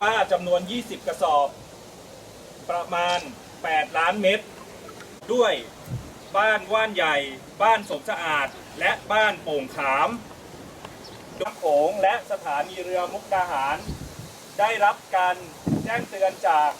ผ้าจำนวน 20 กระสอบ ประมาณ 8 ล้านเม็ดด้วยบ้านว่านใหญ่ บ้านสมสะอาด และบ้านโป่งขามดงโขงและสถานีเรือมุกดาหาร ได้รับการแจ้งเตือนจาก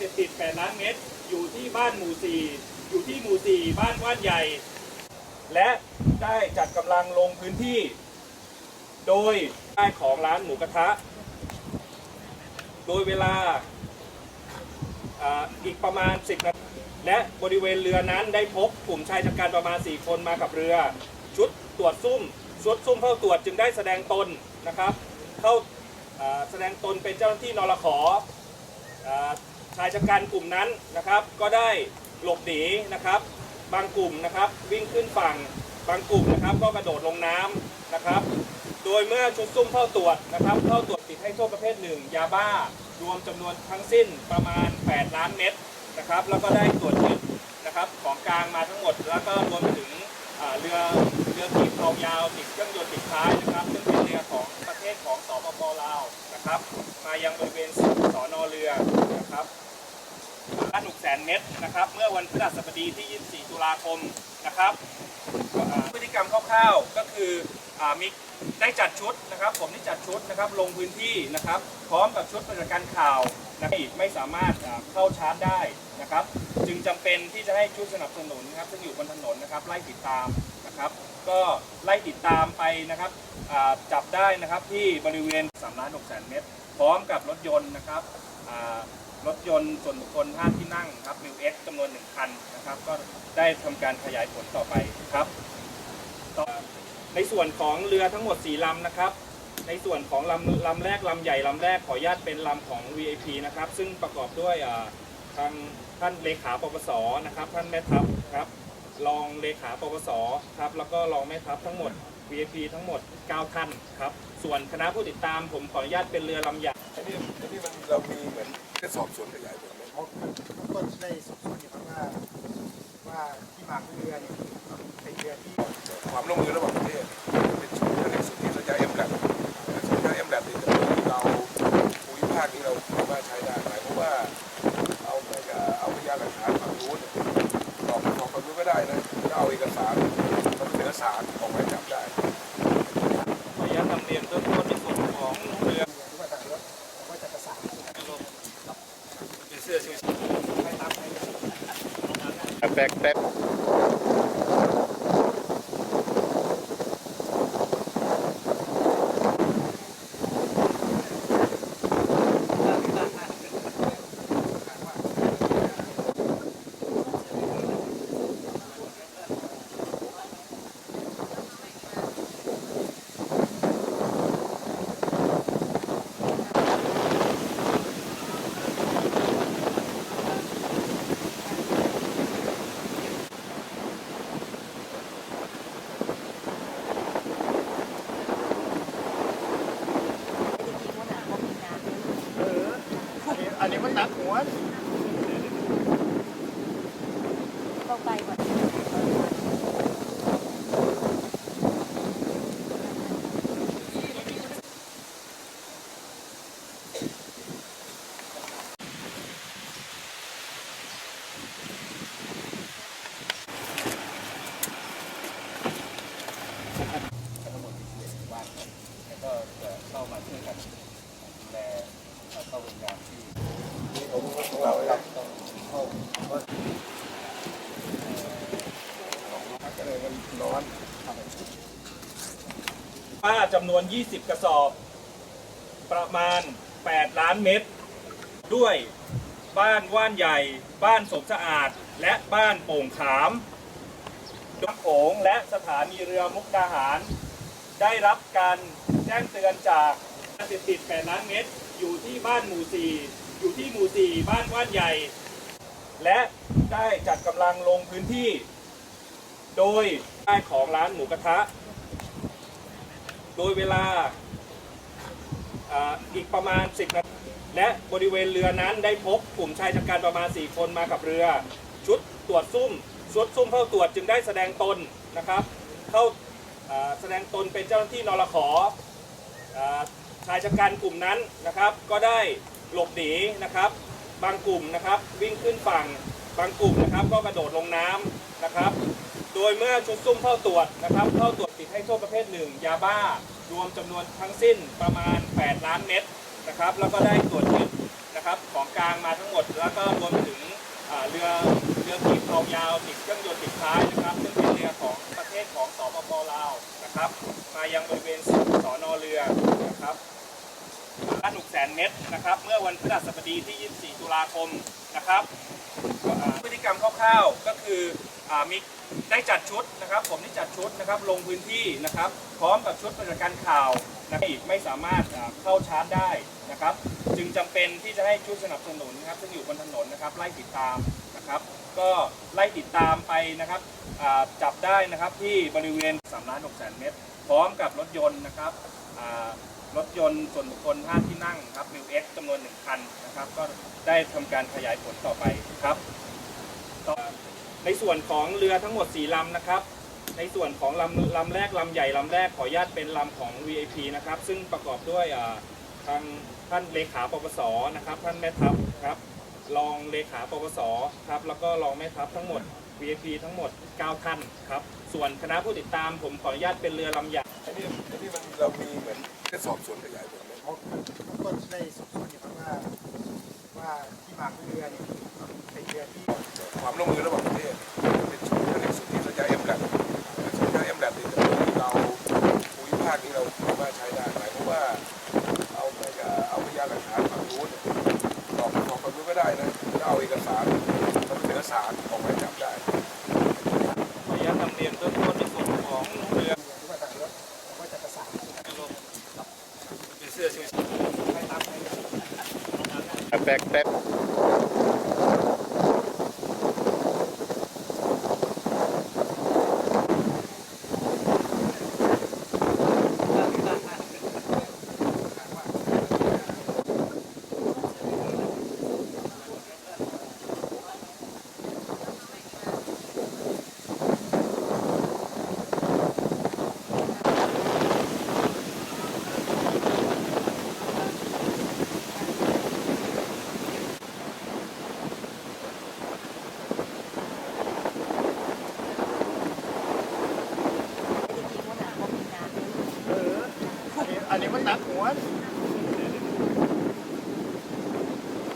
ติดติด8ล้านเม็ดอยู่ที่บ้านหมู่4อยู่ที่หมู่4บ้านว่านใหญ่ และได้จัดกำลังลงพื้นที่ โดยได้ของร้านหมูกระทะ โดยเวลาอ,อีกประมาณ 10นาทีและบริเวณเรือนั้นได้พบกลุ่มชายชะกันประมาณ 4 คนมากับเรือ ชุดตรวจซุ่มชุดซุ่มเข้าตรวจจึงได้แสดงตนนะครับ เข้าแสดงตนเป็นเจ้าหน้าที่นรขอชายชะกันกลุ่มนั้นนะครับ ก็ได้หลบหนีนะครับ บางกลุ่มนะครับวิ่งขึ้นฝั่ง บางกลุ่มนะครับก็กระโดดลงน้ำนะครับ โดยเมื่อชุดซุ่มเข้าตรวจนะครับเข้าตรวจติดให้โทษประเภทหนึ่งยาบ้ารวมจำนวนทั้งสิ้นประมาณ 8 ล้านเม็ดนะครับ แล้วก็ได้ตรวจยึดนะครับของกลางมาทั้งหมด แล้วก็รวมถึงเรือเรือขีบทองยาวติดเครื่องยนต์ติดท้ายนะครับซึ่งเป็นเรือของประเทศของสปปลาวนะครับ มายังบริเวณสอนอเรือนะครับ ละหนุกแสนเม็ดนะครับ เมื่อวันพฤหัสบดีที่ 24 ตุลาคมนะครับอ่าพฤติกรรมคร่าวๆก็คืออามีได้จัดชุดนะครับ ผมได้จัดชุดนะครับ ลงพื้นที่นะครับ พร้อมกับชุดปฏิบัติการข่าวนะครับไม่สามารถอ่าเข้าชาร์จได้นะครับ จึงจำเป็นที่จะให้ชุดสนับสนุนนะครับ ซึ่งอยู่บนถนนนะครับ ไล่ติดตามนะครับ ก็ไล่ติดตามไปนะครับอ่าจับได้นะครับที่บริเวณ3ล้าน6แสนเมตร พร้อมกับรถยนต์นะครับอ่า รถยนต์ส่วนบุคคล5ที่นั่งครับมิวเอ็กจำนวน1คันนะครับ ก็ได้ทำการขยายผลต่อไปครับในส่วนของเรือทั้งหมด4ลำนะครับ ในส่วนของลำลำแรกลำใหญ่ลำแรกขออนุญาตเป็นลำของ VIP นะครับ ซึ่งประกอบด้วยทางท่านเลขาปปสนะครับ ท่านแม่ทัพครับรองเลขาปปสครับแล้วก็รองแม่ทัพทั้งหมด VIP ทั้งหมด 9 ท่านครับ ส่วนคณะผู้ติดตามผมขออนุญาตเป็นเรือลำใหญ่อันนี้อันนี้มันเรามีเหมือน แค่สอบสวนขยายผลไหมเขาก็ได้สอบสวนอยู่ครับว่าว่าที่มาของเรือเนี่ยเป็นเรือที่ความร่วมมือระหว่างประเทศเป็นชุดเรื่องสุดทธิสัญญาเอ็มแลบสัญญาเอ็มแลบนี่จะมีเราภูมิภาคนี้เราสามารถใช้ได้หมายความว่าเอาไปกับเอาพยานหลักฐานฝั่งนู้นตอบตอบฝั่งนู้นก็ได้นะจะเอาเอกสารเสนอสารออกหมายจับได้ ขออนุญาตนำเรียนเบื้องต้นในส่วนของเรือ หรือว่าทางรถเราก็จะประสาน เป็นเสื้อชูชีพ ไปตามไป แนนี้อันนี้มันหนักหัวต้องไปก่อน ทั้งหมดที่11หมู่บ้านครับแล้วก็จะเข้ามาช่วยกันดูแลเข้าเป็นงานที่ ผมของเราครับ ต้องเข้าก็ ก็เลยมันร้อน ผ้า จำนวน 20 กระสอบ ประมาณ 8 ล้านเม็ดด้วยบ้านว่านใหญ่ บ้านสมสะอาด และบ้านโป่งขามดงโขงและสถานีเรือมุกดาหาร ได้รับการแจ้งเตือนจากติดติด8ล้านเม็ดอยู่ที่บ้านหมู่4อยู่ที่หมู่4บ้านว่านใหญ่ และได้จัดกำลังลงพื้นที่ โดยได้ของร้านหมูกระทะ โดยเวลาอีกประมาณ 10นาทีและบริเวณเรือนั้นได้พบกลุ่มชายชะกันประมาณ 4 คนมากับเรือ ชุดตรวจซุ่มชุดซุ่มเข้าตรวจจึงได้แสดงตนนะครับ เข้าแสดงตนเป็นเจ้าหน้าที่นรขอชายชะกันกลุ่มนั้นนะครับ ก็ได้หลบหนีนะครับ บางกลุ่มนะครับวิ่งขึ้นฝั่งบางกลุ่มนะครับ ก็กระโดดลงน้ำนะครับ ยเมื่อชุดซุ่มเข้าตรวจนะครับเข้าตรวจติดให้โทษประเภทหนึ่งยาบ้ารวมจำนวนทั้งสิ้นประมาณ 8 ล้านเม็ดนะครับ แล้วก็ได้ตรวจยึดนะครับของกลางมาทั้งหมด แล้วก็รวมถึงเรือเรือขีบทองยาวติดเครื่องยนต์ติดท้ายนะครับซึ่งเป็นเรือของประเทศของสปปลาวนะครับ มายังบริเวณสอนอเรือนะครับ ล้านหกแสน เม็ดนะครับ เมื่อวันพฤหัสบดีที่ 24 ตุลาคมนะครับพฤติกรรมคร่าวๆก็คืออมีได้จัดชุดนะครับ ผมได้จัดชุดนะครับ ลงพื้นที่นะครับ พร้อมกับชุดปฏิบัติการข่าวนะครับอีกไม่สามารถเข้าชาร์จได้นะครับ จึงจำเป็นที่จะให้ชุดสนับสนุนนะครับ ซึ่งอยู่บนถนนนะครับ ไล่ติดตามนะครับ ก็ไล่ติดตามไปนะครับจับได้นะครับที่บริเวณ3ล้าน6แสนเมตร พร้อมกับรถยนต์นะครับรถยนต์ส่วนบุคคล5ที่นั่งครับ m ิวเอ็กจำนวน1คันนะครับ ก็ได้ทำการขยายผลต่อไปครับในส่วนของเรือทั้งหมด 4ลำนะครับ ในส่วนของลำลำแรกลำใหญ่ลำแรกขออนุญาตเป็นลำของ VIP นะครับ ซึ่งประกอบด้วยทางท่านเลขาปปสนะครับ ท่านแม่ทัพครับรองเลขาปปสครับแล้วก็รองแม่ทัพทั้งหมด VIP ทั้งหมด 9 ท่านครับ ส่วนคณะผู้ติดตามผมขออนุญาตเป็นเรือลำใหญ่อันนี้อันนี้มันเรามี เหมือนแค่สอบสวนขยายผลไหมเขาก็ได้สืบสวนอยู่ครับว่าว่าที่มาของเรือเนี่ยเป็นเรือที่ความร่วมมือระหว่างประเทศเป็นศูนย์ผลิตสุทธิสัญญาเอ็มแลบสัญญาเอ็มแลบเนี่ยเราภูมิภาคนี้เราสามารถใช้ได้หมายความว่าเอาไปเอาพยานหลักฐานฝั่งนู้นสอบสอบฝั่งนู้นก็ได้นะแล้วเอาเอกสารเสนอสารออกหมายจับได้ ขออนุญาตนำเรียนเบื้องต้นในส่วนของเรือ หรือว่าต่างรถเราก็จะประสาน เป็นเสื้อชูชีพไปตามไปแบกแบก จริงๆว่าหนาเขามีนา เอออันนี้อันนี้มันหนักหัว ต้อง